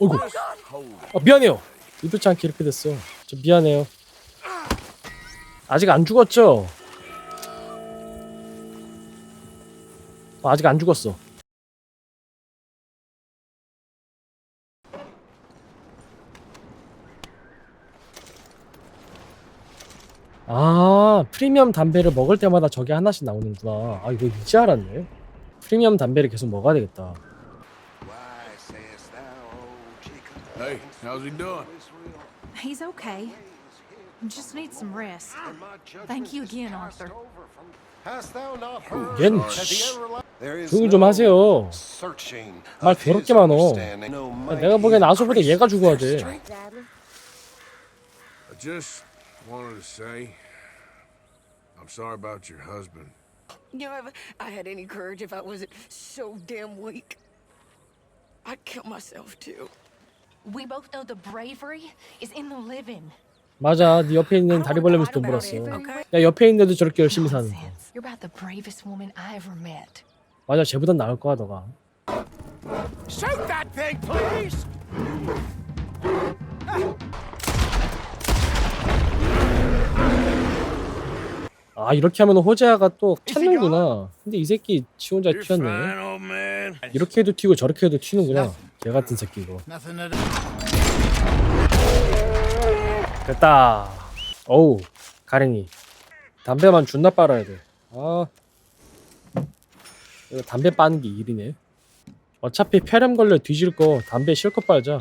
어이구. 아, 미안해요. 의도치 않게 이렇게 됐어. 저 미안해요. 아직 안 죽었죠? 아, 아직 안 죽었어. 아, 프리미엄 담배를 먹을 때마다 저게 하나씩 나오는구나. 아, 이거 이제 알았네. 프리미엄 담배를 계속 먹어야 되겠다. Hey, how's he doing? He's okay. Just needs some rest. Thank you again, Arthur. Hast thou not heard 얜, that the 씨. everla- There is 조용히 좀 no 하세요. searching 말 of his 더럽게 많어. understanding. No 야, might 내가 보기엔 he 아소보다 얘가 죽어야 돼. strength. I just wanted to say I'm sorry about your husband. You know, if I had any courage, if I wasn't so damn weak, I'd kill myself too. We both know the bravery is in the living. 맞아, 네 옆에 있는 다리 벌레면서 돈 벌었어. 야, 옆에 있는데도 저렇게 열심히 사는 거. Nonsense. You're about the bravest woman I ever met. 맞아, 쟤보단 나을 거야, 너가. Shoot that thing, please! 아, 이렇게 하면 호재아가 또 찾는구나. 근데 이 새끼 지 혼자 튀었네. 이렇게 해도 튀고 저렇게 해도 튀는구나. 개 같은 새끼 이거. 됐다. 어우, 가랭이. 담배만 존나 빨아야 돼. 아. 이거 담배 빠는 게 일이네. 어차피 폐렴 걸려 뒤질 거 담배 실컷 빨자.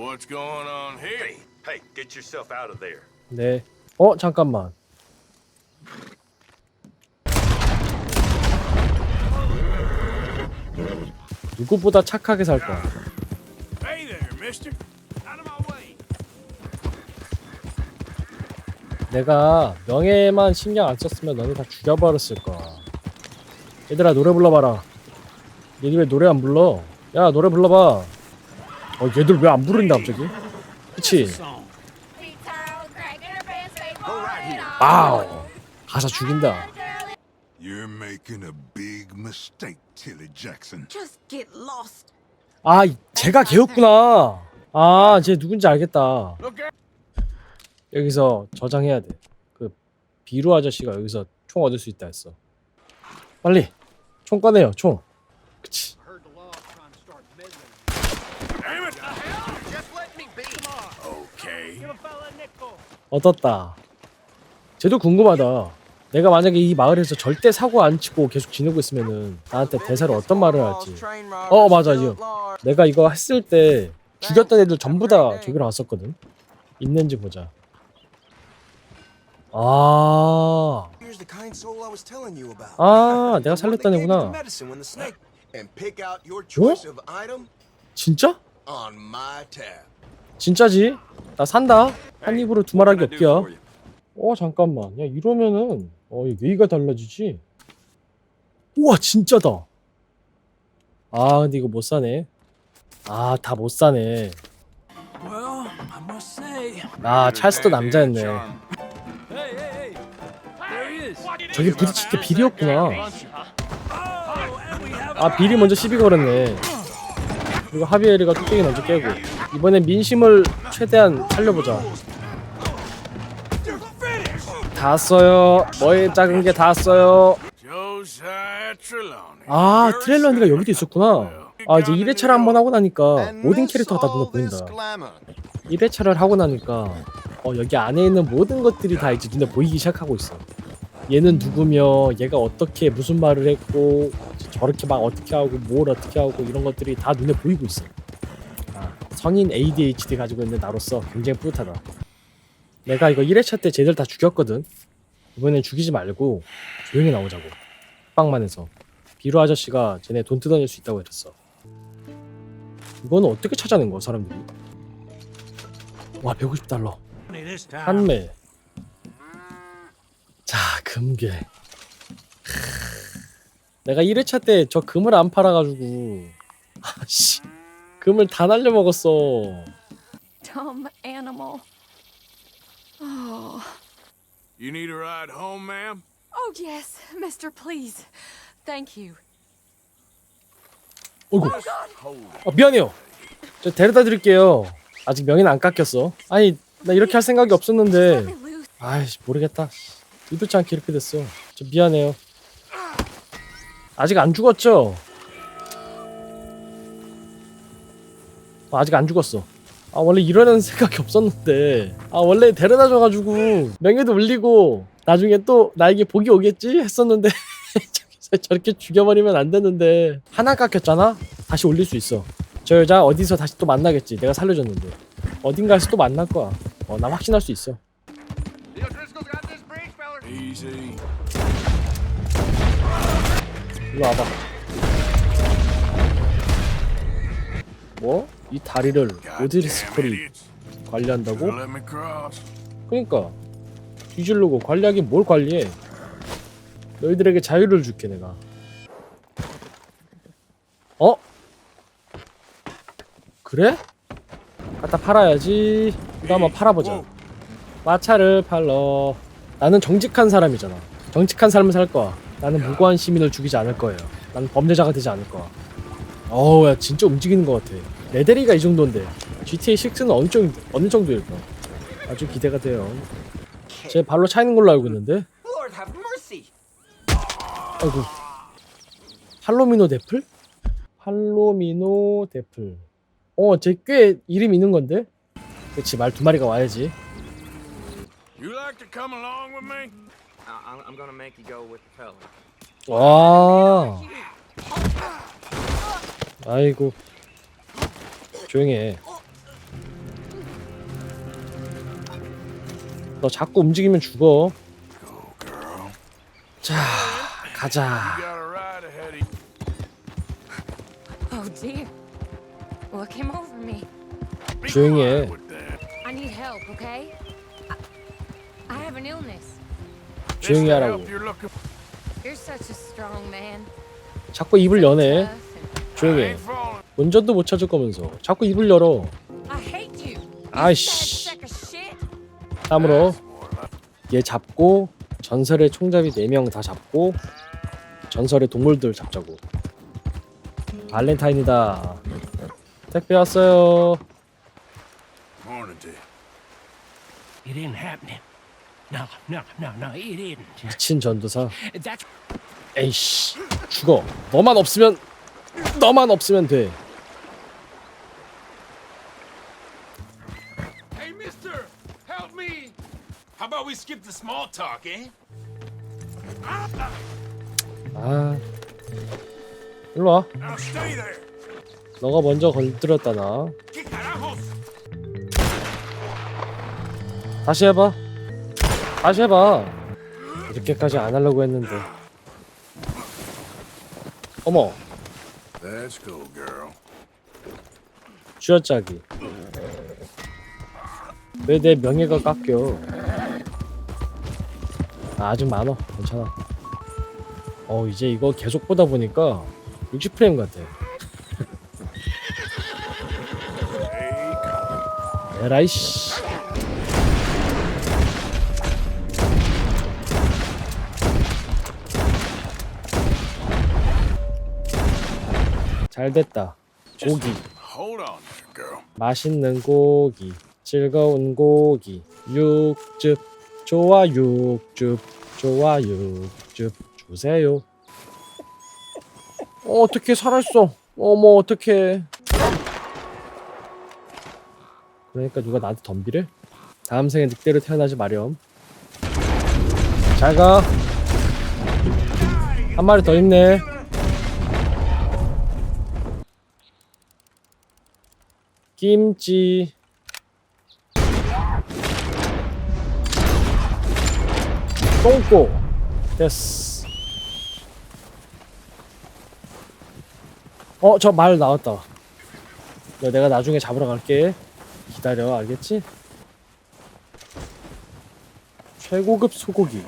What's going on here? Hey, get yourself out of there. 네. 어, 잠깐만. 누구보다 착하게 살 거야. Hey there, mister. Out of my way. 내가 명예만 신경 안 썼으면 너네 다 죽여버렸을 거야. 얘들아 노래 불러봐라. 얘들 왜 노래 안 불러? 야 노래 불러봐. 어 얘들 왜 안 부른다 갑자기? 그치? 와우. 가사 죽인다. You're making a big mistake, Tilly Jackson. Just get lost. 아 이- 쟤가 걔였구나. 아쟤 누군지 알겠다. 여기서 저장해야 돼. 그 비루 아저씨가 여기서 총 얻을 수 있다 했어. 빨리 총 꺼내요 총. 그치. Okay. 얻었다. 쟤도 궁금하다. 내가 만약에 이 마을에서 절대 사고 안 치고 계속 지내고 있으면은 나한테 대사를 어떤 말을 할지. 어 맞아 이거. 내가 이거 했을 때 죽였던 애들 전부 다 저기로 왔었거든. 있는지 보자. 아. 아, 내가 살렸던 애구나. item 진짜? 진짜지? 나 산다. 한 입으로 두 말하기 없기야. 어 잠깐만. 야 이러면은 어 예의가 달라지지. 우와 진짜다. 아 근데 이거 못 사네. 아 다 못 사네. 아 찰스도 남자였네. 저기 부딪힐 때 비리였구나. Oh, 아 비리 먼저 시비 걸었네. 그리고 하비에르가 뚝배기 먼저 깨고 이번엔 민심을 최대한 살려보자. 다 써요. 뭐의 작은 게 다 써요. 아 sad. 여기도 있었구나. 아 이제 1회차를 한번 하고 나니까 모든 캐릭터가 다 눈에 보인다. glamour. 1회차를 하고 나니까 어 여기 안에 있는 모든 것들이 다 이제 눈에 보이기 시작하고 있어. 얘는 누구며 얘가 어떻게 무슨 말을 했고 저렇게 막 어떻게 하고 뭘 어떻게 하고 이런 것들이 다 눈에 보이고 있어. 아, 성인 ADHD 가지고 있는 나로서 굉장히 뿌듯하다. 내가 이거 1회차 때 쟤들 다 죽였거든. 이번엔 죽이지 말고 조용히 나오자고. 빵만 해서. 비루 아저씨가 쟤네 돈 뜯어낼 수 있다고 그랬어. 이거는 어떻게 찾아낸 거야 사람들이? 와 150달러. this time. 판매. 자, 금괴. 내가 1회차 때 저 금을 안 팔아가지고 아씨 금을 다 날려 먹었어. Dumb animal. Oh, You need a ride home, ma'am? Oh, yes, mister, please. Thank you. 어이구. 아, 미안해요. 저 데려다 드릴게요. 아직 명예는 안 깎였어. 아니 나 이렇게 할 생각이 없었는데. 아이씨 모르겠다. 의도치 않게 이렇게 됐어. 저 미안해요. 아직 안 죽었죠? 어, 아직 안 죽었어. 아 원래 이러는 생각이 없었는데 아 원래 데려다 줘가지고 명예도 울리고 나중에 또 나에게 복이 오겠지 했었는데 저렇게 죽여버리면 안 되는데 하나 깎였잖아? 다시 올릴 수 있어. 저 여자 어디서 다시 또 만나겠지. 내가 살려줬는데 어딘가에서 또 만날 거야. 어, 나 확신할 수 있어. 일로 와봐. 뭐? 이 다리를 idiots. 관리한다고? 그니까 뒤질르고 관리하긴 뭘 관리해? 너희들에게 자유를 줄게 내가. 어? 그래? 갖다 팔아야지. 이거 한번 팔아보자. 마차를 팔러. 나는 정직한 사람이잖아. 정직한 삶을 살 거야. 나는 무고한 시민을 죽이지 않을 거예요. 나는 범죄자가 되지 않을 거야. 어우, 야, 진짜 움직이는 것 같아. 레데리가 이 정도인데. GTA 6는 어느 정도, 어느 정도일까? 아주 기대가 돼요. 제 발로 차이는 걸로 알고 있는데. 아이고. 팔로미노 데플? 팔로미노 데플. 어, 쟤꽤 이름 있는 건데? 그치, 말 두 마리가 와야지. You 아이고. 조용히 해. 너 자꾸 움직이면 죽어. 자, 가자. Oh, 조용히 해. 조용히 하라고. 자꾸 입을 여네. 해. ain't falling. 운전도 못 찾을 거면서 자꾸 입을 열어. 아이씨. Like 얘 잡고 전설의 총잡이 4명 다 잡고 전설의 동물들 잡자고. 발렌타인이다. 택배 왔어요. morning to you. It isn't happening. No, no, no, no, it isn't. 미친 전도사. 에이씨 죽어. 너만 없으면 너만 없으면 돼. Hey, mister, help me. How about we skip the small talk, eh? 아 일로 와. Now stay there. 너가 먼저 건드렸다 나. 다시 해봐. 다시 해봐. 이렇게까지 안 하려고 했는데. 어머 Let's go, girl. 쥐어짜기. 왜 내 명예가 깎여? 아, 아직 많어. 괜찮아. 어 이제 이거 계속 보다 보니까 60프레임 같아. Hey, 에라이 씨. 잘 됐다. 고기. 맛있는 고기. 즐거운 고기. 육즙. 좋아 육즙. 좋아 육즙. 주세요. 어, 어떻게 살았어? 어머 어떡해. 그러니까 누가 나한테 덤비래? 다음 생에 늑대로 태어나지 마렴. 잘 가. 한 마리 더 있네. 김치. 똥꼬. 됐어. 어, 저 말 나왔다. 너 내가 나중에 잡으러 갈게. 기다려, 알겠지? 최고급 소고기.